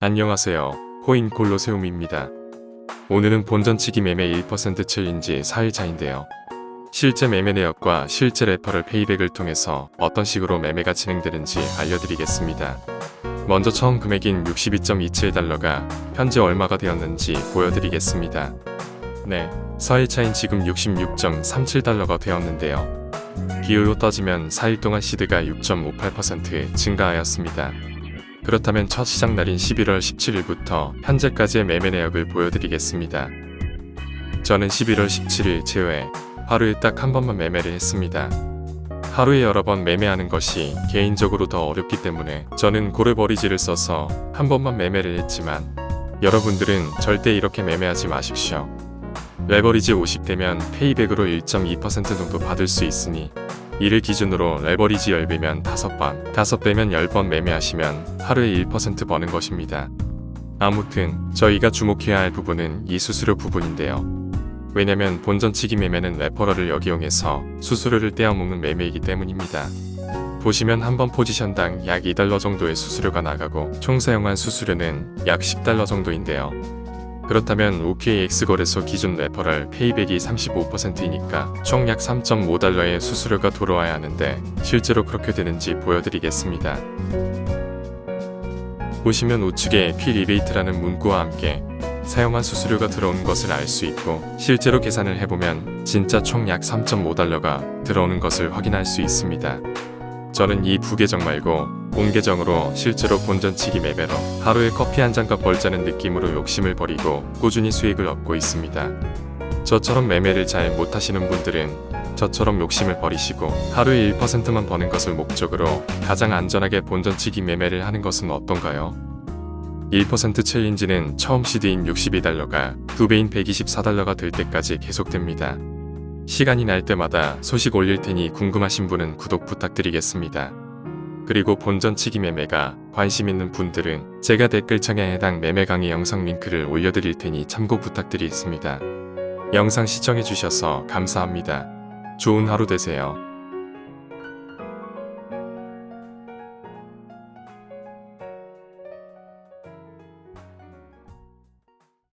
안녕하세요. 코인 콜로세움입니다. 오늘은 본전치기 매매 1% 챌린지 4일차인데요. 실제 매매 내역과 실제 레퍼럴 페이백을 통해서 어떤 식으로 매매가 진행되는지 알려드리겠습니다. 먼저 처음 금액인 62.27달러가 현재 얼마가 되었는지 보여드리겠습니다. 네, 4일차인 지금 66.37달러가 되었는데요. 기호로 따지면 4일 동안 시드가 6.58% 증가하였습니다. 그렇다면 첫 시작 날인 11월 17일부터 현재까지의 매매 내역을 보여드리겠습니다. 저는 11월 17일 제외 하루에 딱 한 번만 매매를 했습니다. 하루에 여러 번 매매하는 것이 개인적으로 더 어렵기 때문에 저는 고래버리지를 써서 한 번만 매매를 했지만 여러분들은 절대 이렇게 매매하지 마십시오. 레버리지 50대면 페이백으로 1.2% 정도 받을 수 있으니 이를 기준으로 레버리지 10배면 5번, 5배면 10번 매매하시면 하루에 1% 버는 것입니다. 아무튼 저희가 주목해야 할 부분은 이 수수료 부분인데요. 왜냐면 본전치기 매매는 레퍼럴을 역이용해서 수수료를 떼어먹는 매매이기 때문입니다. 보시면 한 번 포지션당 약 2달러 정도의 수수료가 나가고 총 사용한 수수료는 약 10달러 정도인데요. 그렇다면 OKX 거래소 기준 레퍼럴 페이백이 35%이니까 총 약 3.5달러의 수수료가 돌아와야 하는데 실제로 그렇게 되는지 보여드리겠습니다. 보시면 우측에 P 리베이트라는 문구와 함께 사용한 수수료가 들어오는 것을 알 수 있고 실제로 계산을 해보면 진짜 총 약 3.5달러가 들어오는 것을 확인할 수 있습니다. 저는 이 부계정 말고 본 계정으로 실제로 본전치기 매매로 하루에 커피 한 잔값 벌자는 느낌으로 욕심을 버리고 꾸준히 수익을 얻고 있습니다. 저처럼 매매를 잘 못하시는 분들은 저처럼 욕심을 버리시고 하루에 1%만 버는 것을 목적으로 가장 안전하게 본전치기 매매를 하는 것은 어떤가요? 1% 챌린지는 처음 시드인 62달러가 2배인 124달러가 될 때까지 계속됩니다. 시간이 날 때마다 소식 올릴 테니 궁금하신 분은 구독 부탁드리겠습니다. 그리고 본전치기 매매가 관심 있는 분들은 제가 댓글창에 해당 매매 강의 영상 링크를 올려드릴 테니 참고 부탁드리겠습니다. 영상 시청해주셔서 감사합니다. 좋은 하루 되세요.